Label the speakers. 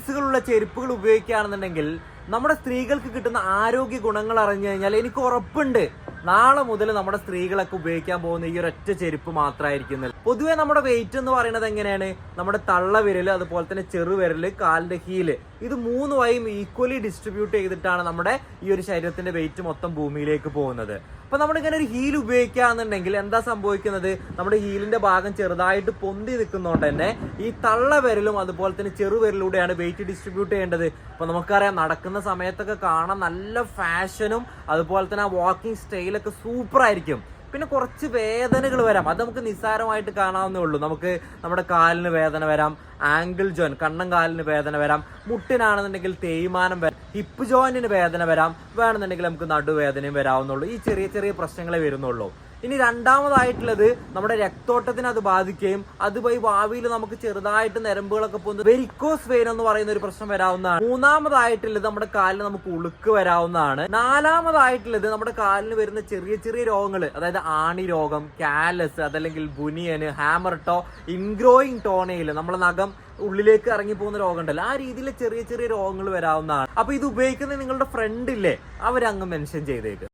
Speaker 1: ഹീൽസുകളുള്ള ചെരുപ്പുകൾ ഉപയോഗിക്കുകയാണെന്നുണ്ടെങ്കിൽ നമ്മുടെ സ്ത്രീകൾക്ക് കിട്ടുന്ന ആരോഗ്യ ഗുണങ്ങൾ അറിഞ്ഞു കഴിഞ്ഞാൽ എനിക്ക് ഉറപ്പുണ്ട്. നാളെ മുതൽ നമ്മുടെ സ്ത്രീകളൊക്കെ ഉപയോഗിക്കാൻ പോകുന്ന ഈ ഒരൊറ്റ ചെരുപ്പ് മാത്രമായിരിക്കും പൊതുവേ നമ്മുടെ വെയിറ്റ് എന്ന് പറയുന്നത് എങ്ങനെയാണ്? നമ്മുടെ തള്ള വിരൽ അതുപോലെ തന്നെ ചെറുവിരൽ കാലിന്റെ ഹീൽ ഇത് മൂന്ന് വയും ഈക്വലി ഡിസ്ട്രിബ്യൂട്ട് ചെയ്തിട്ടാണ് നമ്മുടെ ഈ ഒരു ശരീരത്തിന്റെ വെയിറ്റ് മൊത്തം ഭൂമിയിലേക്ക് പോകുന്നത്. അപ്പൊ നമ്മളിങ്ങനെ ഒരു ഹീൽ ഉപയോഗിക്കുകയാണെന്നുണ്ടെങ്കിൽ എന്താ സംഭവിക്കുന്നത്? നമ്മുടെ ഹീലിന്റെ ഭാഗം ചെറുതായിട്ട് പൊന്തി നിൽക്കുന്നതുകൊണ്ട് തന്നെ ഈ തള്ള വിരലും അതുപോലെ തന്നെ ചെറുവിരലൂടെയാണ് വെയിറ്റ് ഡിസ്ട്രിബ്യൂട്ട് ചെയ്യേണ്ടത്. അപ്പൊ നമുക്കറിയാം നടക്കുന്ന സമയത്തൊക്കെ കാണാൻ നല്ല ഫാഷനും അതുപോലെ തന്നെ ആ വാക്കിംഗ് സ്റ്റൈലൊക്കെ സൂപ്പർ ആയിരിക്കും. പിന്നെ കുറച്ച് വേദനകൾ വരാം. അത് നമുക്ക് നിസ്സാരമായിട്ട് കാണാവുന്നേ ഉള്ളൂ. നമുക്ക് നമ്മുടെ കാലിന് വേദന വരാം ആംഗിൾ ജോയിൻ കണ്ണം കാലിന് വേദന വരാം മുട്ടിനാണെന്നുണ്ടെങ്കിൽ തേയ്മാനം വരാം ഹിപ്പ് ജോയിന്റിന് വേദന വരാം വേണമെന്നുണ്ടെങ്കിൽ നമുക്ക് നടുവേദനയും വരാവുന്നുള്ളൂ ഈ ചെറിയ ചെറിയ പ്രശ്നങ്ങളെ വരുന്നുള്ളൂ. ഇനി രണ്ടാമതായിട്ടുള്ളത് നമ്മുടെ രക്തോട്ടത്തിന് അത് ബാധിക്കുകയും അത് പോയി ഭാവിയിൽ നമുക്ക് ചെറുതായിട്ട് നരമ്പുകളൊക്കെ പോകുന്നത് വെരിക്കോസ് വെയിൻ എന്ന് പറയുന്ന ഒരു പ്രശ്നം വരാവുന്നതാണ്. മൂന്നാമതായിട്ടുള്ളത് നമ്മുടെ കാലിന് നമുക്ക് ഉളുക്ക് വരാവുന്നതാണ്. നാലാമതായിട്ടുള്ളത് നമ്മുടെ കാലിന് വരുന്ന ചെറിയ ചെറിയ രോഗങ്ങൾ അതായത് ആണി രോഗം കാലസ് അതല്ലെങ്കിൽ ബുനിയന് ഹാമർട്ടോ ഇൻഗ്രോയിങ് ടോണയിൽ നമ്മുടെ നഖം ഉള്ളിലേക്ക് ഇറങ്ങി പോകുന്ന രോഗം ഉണ്ടല്ലോ ആ രീതിയിൽ ചെറിയ ചെറിയ രോഗങ്ങൾ വരാവുന്നതാണ്. അപ്പൊ ഇത് ഉപയോഗിക്കുന്ന നിങ്ങളുടെ ഫ്രണ്ട് ഇല്ലേ? അവരങ്ങ് മെൻഷൻ ചെയ്തേക്ക്.